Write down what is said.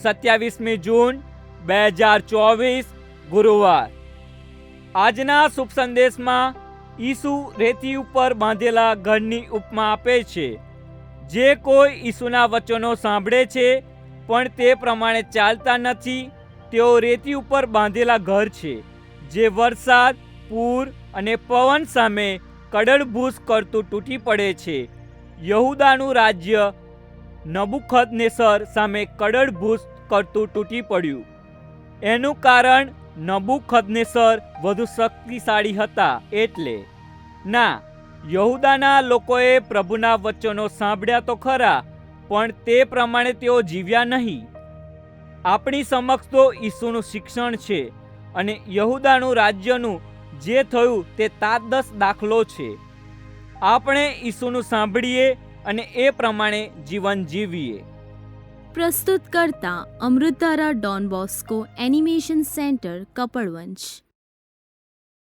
સત્યાવીસમી જૂન બે હજાર ચોવીસ ગુરુવાર. આજના શુભ સંદેશમાં ઈસુ રેતી ઉપર બાંધેલા ઘરની ઉપમા આપે છે. જે કોઈ ઈસુના વચનો સાંભળે છે, પણ તે પ્રમાણે ચાલતા નથી, તેઓ રેતી ઉપર બાંધેલા ઘર છે, જે વરસાદ, પૂર અને પવન સામે કડળભૂસ કરતું તૂટી પડે છે. યહુદાનું રાજ્ય નબુખદનેસર સામે કડળભૂસ કરતું તૂટી પડ્યું. એનું કારણ નબુખદનેસર વધુ શક્તિશાળી હતા એટલે. ના, યહુદાના લોકોએ પ્રભુના વચનો સાંભળ્યા તો ખરા, પણ તે પ્રમાણે તેઓ જીવ્યા નહીં. આપણી સમક્ષ તો ઈસુનું શિક્ષણ છે અને યહુદાનું રાજ્યનું જે થયું તે તાદસ દાખલો છે. આપણે ઈસુનું સાંભળીએ અને એ પ્રમાણે જીવન જીવીએ. પ્રસ્તુત કરતા Amritdhara Don Bosco animation centre Kapadvanj.